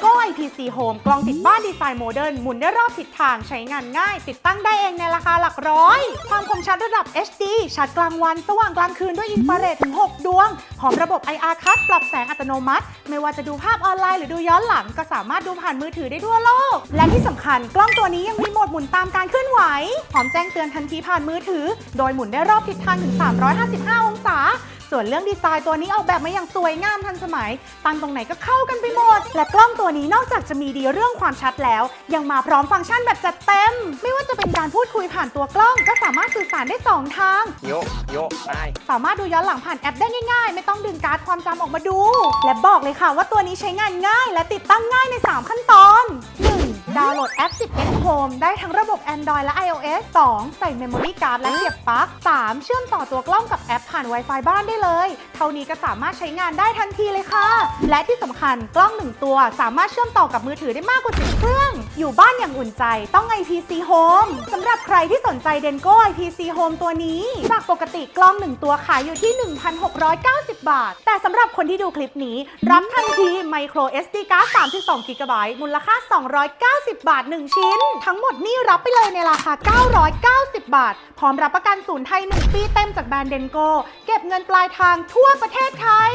Denko IPC Home กล้องติดบ้านดีไซน์โมเดิร์นหมุนได้รอบทิศทางใช้งานง่าย ติดตั้งได้เองในราคาหลักร้อย ความคมชัดระดับ HD ชัดกลางวัน สว่างกลางคืนด้วยอินฟราเรดถึง 6 ดวง พร้อมระบบ IR คัดปรับแสงอัตโนมัติ ไม่ว่าจะดูภาพออนไลน์หรือดูย้อนหลัง ก็สามารถดูผ่านมือถือได้ทั่วโลก และที่สำคัญกล้องตัวนี้ยังมีโหมดหมุนตามการเคลื่อนไหว พร้อมแจ้งเตือนทันทีผ่านมือถือ โดยหมุนได้รอบทิศทางถึง 355 องศา ส่วนเรื่องดีไซน์ตัวนี้ออกแบบมาอย่างสวยงามทันสมัย ตั้งตรงไหนก็เข้ากันไปหมด และกล้องตัวนี้นอกจากจะมีดีเรื่องความชัดแล้ว ยังมาพร้อมฟังก์ชันแบบจัดเต็ม ไม่ว่าจะเป็นการพูดคุยผ่านตัวกล้อง ก็สามารถสื่อสารได้สองทาง โยกโยกไปสามารถดูย้อนหลังผ่านแอปได้ง่ายๆ ไม่ต้องดึงการ์ดความจำออกมาดู และบอกเลยค่ะว่าตัวนี้ใช้งานง่าย และติดตั้งง่ายใน 3 ขั้นตอน 1. ดาวน์โหลดแอป 10s Home ได้ทั้งระบบ Android และ iOS 2. ใส่ Memory Card และเสียบปลั๊ก 3. เชื่อมต่อตัวกล้องกับแอปผ่าน Wi-Fi บ้านได้เลย เท่านี้ก็สามารถใช้งานได้ทันทีเลยค่ะ และที่สำคัญกล้อง 1 ตัวสามารถเชื่อมต่อกับมือถือได้มากกว่า 10 เครื่อง อยู่บ้านอย่างอุ่นใจต้อง IPC Home สำหรับใครที่สนใจ Denko IPC Home ตัวนี้ จากปกติกล้อง 1 ตัวขายอยู่ที่ 1,690 บาท แต่สำหรับคนที่ดูคลิปนี้ รับทันที Micro SD Card 32 GB มูลค่า 290 บาท 1 ชิ้น ทั้งหมดนี่รับไปเลยในราคา 990 บาท พร้อมรับประกันศูนย์ไทย 1 ปีเต็มจากแบรนด์เดนโกเก็บเงินปลายทางทั่วประเทศไทย